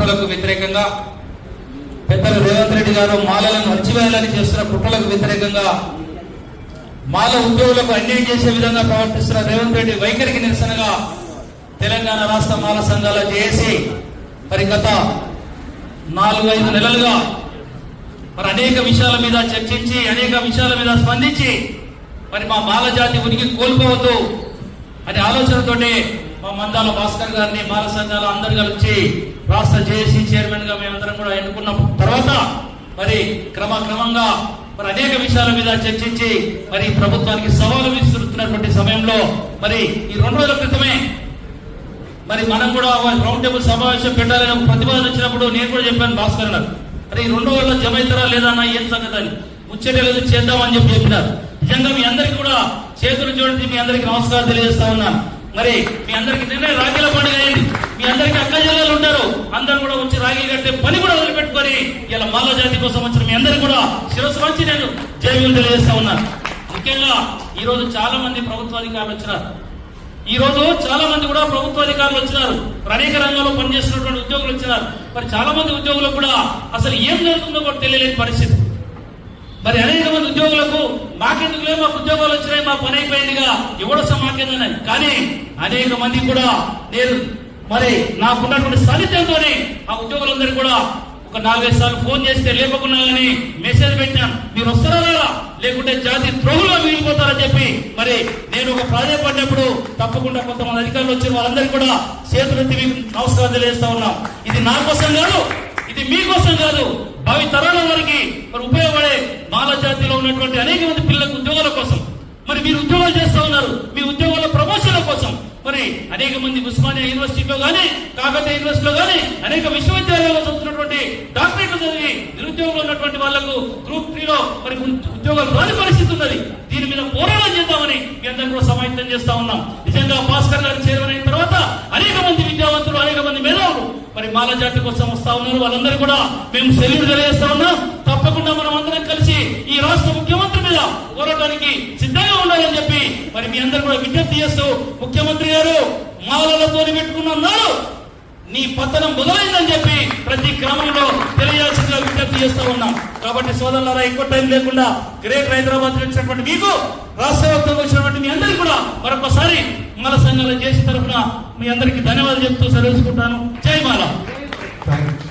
కుట్రలకు వ్యతిరేకంగా పెద్దలు రేవంత్ రెడ్డి గారు మాలలను అణచివేయాలని చేస్తున్న కుట్రలకు వ్యతిరేకంగా మాల ఉద్యోగులకు అన్యాయం చేసే విధంగా ప్రవర్తిస్తున్న రేవంత్ రెడ్డి వైఖరికి నిరసనగా తెలంగాణ రాష్ట్ర మాల సంఘాల జేఏసీ మరి గత నాలుగు ఐదు నెలలుగా మరి అనేక విషయాల మీద చర్చించి అనేక విషయాల మీద స్పందించి మరి మా మాల జాతి ఉనికి కోల్పోవద్దు అనే ఆలోచనతోనే మా మందాల భాస్కర్ గారిని బాల సంఘాలు అందరు కలిసి రాష్ట్ర జేఏసీ చైర్మన్గా మేమందరం కూడా ఎన్నుకున్న. తర్వాత మరి క్రమక్రమంగా మరి అనేక విషయాల మీద చర్చించి మరి ప్రభుత్వానికి సవాలు విస్తున్నటువంటి సమయంలో మరి ఈ రెండు రోజుల క్రితమే మరి మనం కూడా రౌండ్ టేబుల్ సమావేశం పెట్టాలని ప్రతిపాదన వచ్చినప్పుడు నేను కూడా చెప్పాను భాస్కర్ గారు అరే ఈ రెండు వేల జమ అవుతారా లేదా అన్న ఏం సంగతి అని. ముచ్చటలేదు చేద్దామని చెప్పి చెప్పినారు. నిజంగా మీ అందరికి కూడా చేతులు జోడించి మీ అందరికి నమస్కారం తెలియజేస్తా ఉన్నాను. మరి మీ అందరికి నిన్నే రాఖీల పండుగ అయింది. మీ అందరికి అక్క జిల్లాలు ఉంటారు. అందరూ కూడా వచ్చి రాఖీ కట్టే పని కూడా వదిలిపెట్టుకొని ఇలా మాల జాతి కోసం వచ్చిన మీ అందరికి కూడా శిరస్సు వచ్చి నేను జైలు తెలియజేస్తా ఉన్నాను ముఖ్యంగా ఈ రోజు చాలా మంది ప్రభుత్వాధికారులు వచ్చినారు. ఈ రోజు చాలా మంది కూడా ప్రభుత్వ అధికారులు వచ్చినారు. మరి అనేక రంగంలో పనిచేస్తున్నటువంటి ఉద్యోగులు వచ్చినారు. మరి చాలా మంది ఉద్యోగులకు కూడా అసలు ఏం జరుగుతుందో కూడా తెలియలేని పరిస్థితి. మరి అనేక మంది ఉద్యోగులకు మాకెందుకులే మాకు ఉద్యోగాలు వచ్చినాయి మా పని అయిపోయిందిగా. ఎవడొస్తా మాకేందని కానీ అనేక మంది కూడా నేను మరి నాకున్నటువంటి సాన్నిధ్యంతోనే ఆ ఉద్యోగులందరూ కూడా ఒక నాలుగైదు సార్లు ఫోన్ చేస్తే లేపకున్నా కానీ మెసేజ్ పెట్టాను మీరు వస్తారా లేకుంటే జాతి ప్రభులో మిగిలిపోతారని చెప్పి మరి నేను ఒక ప్రాధాన్యపడినప్పుడు తప్పకుండా కొంతమంది అధికారులు వచ్చిన వాళ్ళందరికీ కూడా చేతులెత్తి మీకు నమస్కారం తెలియజేస్తా ఉన్నాం. ఇది నా కోసం కాదు ఇది మీకోసం కాదు. భావి తరాల వారికి మరి ఉపయోగపడే మాల జాతిలో ఉన్నటువంటి అనేక మంది పిల్లలకు ఉద్యోగాల కోసం. మరి మీరు ఉద్యోగాలు చేస్తా ఉన్నారు. మీ ఉద్యోగాల ప్రమోషన్ల కోసం. మరి అనేక మంది ఉస్మానియా యూనివర్సిటీలో కానీ కాకతీయ యూనివర్సిటీలో కానీ అనేక విశ్వవిద్యాలయాల్లో చదువుతున్నటువంటి డాక్టరేట్లు చదివి నిరుద్యోగంలో ఉన్నటువంటి వాళ్ళకు గ్రూప్ త్రీలో మరి ఉద్యోగాలు రాని పరిస్థితి ఉన్నది. దీని మీద పోరాటం చేద్దామని మీ అందరం కూడా సమాయత్తం చేస్తా ఉన్నాం. నిజంగా భాస్కర్ గారు చేరువనైన మాల జాతి కోసం వస్తా ఉన్నారు. వాళ్ళందరూ కూడా మేము సెల్యూట్ తెలియజేస్తా ఉన్నాం. తప్పకుండా మనం అందరం కలిసి ఈ రాష్ట్ర ముఖ్యమంత్రి మీద పోరాటానికి సిద్ధంగా ఉండాలని చెప్పి మరి మీ అందరూ కూడా విజ్ఞప్తి చేస్తూ ముఖ్యమంత్రి గారు మాలలతో పెట్టుకున్న నీ పతనం మొదలైందని చెప్పి ప్రతి క్రమంలో తెలియాల్సిందిగా విజ్ఞప్తి చేస్తూ ఉన్నాం. కాబట్టి సోదరులారా ఎక్కువ టైం లేకుండా గ్రేట్ హైదరాబాద్ వచ్చినటువంటి మీకు రాష్ట్ర వ్యాప్తంగా వచ్చినటువంటి మీ అందరికీ కూడా మరొకసారి మాల సంఘాల చేసిన తరఫున మీ అందరికీ ధన్యవాదాలు చెప్తూ సెలవుకుంటాను జై మాల. థ్యాంక్